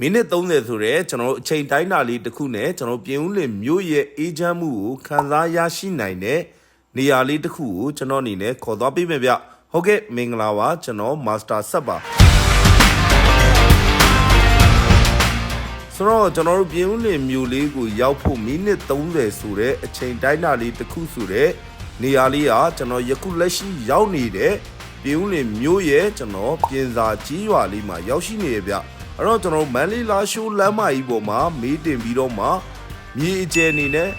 မိနစ်30ဆိုတဲ့ကျွန်တော်တို့အချိန်တိုင်းတာလေးတစ်ခုနဲ့ကျွန်တော်ပြင်ဦးလင်မြို့ရဲ့အေဂျင့်မှုကိုခန်းစားရရှိနိုင်တဲ့နေရာလေးတစ်ခုကိုကျွန်တော်အနေနဲ့ခေါ်သွားပေးမယ်ဗျဟုတ်ကဲ့မင်္ဂလာပါကျွန်တော်မာစတာဆက်ပါဆိုတော့ကျွန်တော်တို့ပြင်ဦးလင်မြို့လေးကိုရောက်ဖို့မိနစ်30ဆိုတဲ့အချိန်တိုင်းတာလေးတစ်ခုဆိုတဲ့နေရာလေးကကျွန်တော်ယခုလက်ရှိရောက်နေတဲ့ပြင်ဦးလင်မြို့ရဲ့ကျွန်တော်ပြင်စာကြီးရွာလေးမှာရောက်ရှိနေရဗျ အဲ့တော့ကျွန်တော်တို့မန်လေးလာရှိုးလမ်းမကြီးပေါ်မှာမေးတင်ပြီးတော့မှမြေအကျယ်အနေနဲ့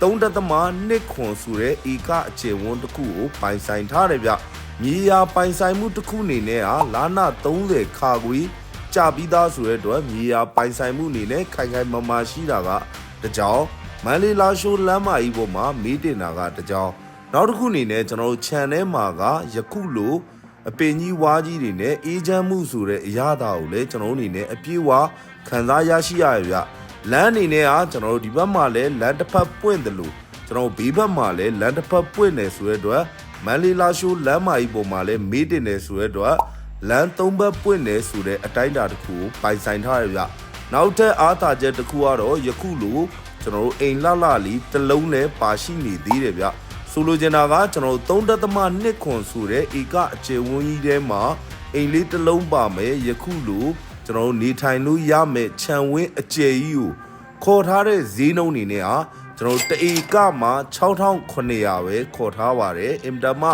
3တက်သမနှစ်ခွန်ဆိုတဲ့ဧကအကျယ်ဝန်းတစ်ခုကိုပိုင်ဆိုင်ထားတယ်ဗျမြေယာပိုင်ဆိုင်မှုတစ်ခုအနေနဲ့ဟာလာနာ30ခါခွေကြပြီးသားဆိုတဲ့အတွက်မြေယာပိုင်ဆိုင်မှုအနေနဲ့ခိုင်ခိုင်မာမာရှိတာကတစ်ကြောင်မန်လေးလာရှိုးလမ်းမကြီးပေါ်မှာမေးတင်တာကတစ်ကြောင်နောက်တစ်ခုအနေနဲ့ကျွန်တော်တို့ channel မှာကယခုလို အပင်ကြီးဝါးကြီးတွေနဲ့အေးချမ်းမှုဆိုတဲ့အရာတာကိုလည်းကျွန်တော်တို့အနေနဲ့အပြည့်အဝခံစားရရှိရရဗျလမ်းအနေနဲ့ကကျွန်တော်တို့ဒီဘက်မှာလည်းလမ်းတစ်ဖက်ပွင့်တယ်လို့ကျွန်တော်တို့ဘေးဘက်မှာလည်းလမ်းတစ်ဖက်ပွင့်နေဆိုတဲ့အတွက်မန်လေးလာရှိုးလမ်းမကြီးပေါ်မှာလည်းမေးတင်နေဆိုတဲ့အတွက်လမ်းသုံးဘက်ပွင့်နေဆိုတဲ့အတိုင်းအတာတစ်ခုကိုပိုင်ဆိုင်ထားရဗျနောက်ထပ်အားသာချက်တစ်ခုကတော့ယခုလိုကျွန်တော်တို့အိမ်လှလှလေးတစ်လုံးနဲ့ပါရှိနေသေးတယ်ဗျ ဆိုလိုချင်တာကကျွန်တော်တို့3တက်သမ2ခွန်ဆိုတဲ့ဧကအကျေဝန်းကြီးထဲမှာအိမ်လေးတစ်လုံးပါမယ်ယခုလိုကျွန်တော်တို့နေထိုင်လို့ရမယ်ခြံဝင်းအကျယ်ကြီးကိုခေါ်ထားတဲ့ဈေးနှုန်းအနေနဲ့ဟာကျွန်တော်တို့တဧကမှာ6900ပဲခေါ်ထားပါတယ်အင်တာမ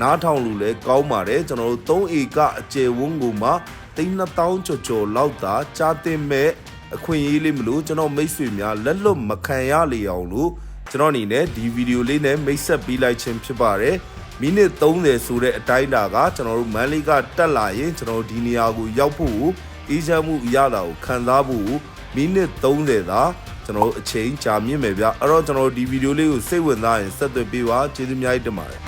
နားထောင်လို့လည်းကောင်းပါတယ်ကျွန်တော်တို့3ဧကအကျယ်ဝန်းကိုမှ3000ကျော်ကျော်လောက်သာကြားတင်မဲ့အခွင့်အရေးလေးမလို့ကျွန်တော်မိတ်ဆွေများလက်လွတ်မခံရလေအောင်လို့ ကျွန်တော်အနေနဲ့ဒီဗီဒီယိုလေးနဲ့မိတ်ဆက်ပေးလိုက်ခြင်းဖြစ်ပါတယ်မိနစ်30ဆိုတဲ့အတိုင်းအတာကကျွန်တော်တို့မန်လေးကတက်လာရင်ကျွန်တော်တို့ဒီနေရာကိုရောက်ဖို့အေးချမ်းမှုအရတာကိုခံစားဖို့မိနစ်30သာကျွန်တော်တို့အချိန်ကြာမြင့်မယ်ဗျအဲ့တော့ကျွန်တော်တို့ဒီဗီဒီယိုလေးကိုစိတ်ဝင်စားရင်ဆက်သွယ်ပေးပါကျေးဇူးအများကြီးတင်ပါတယ်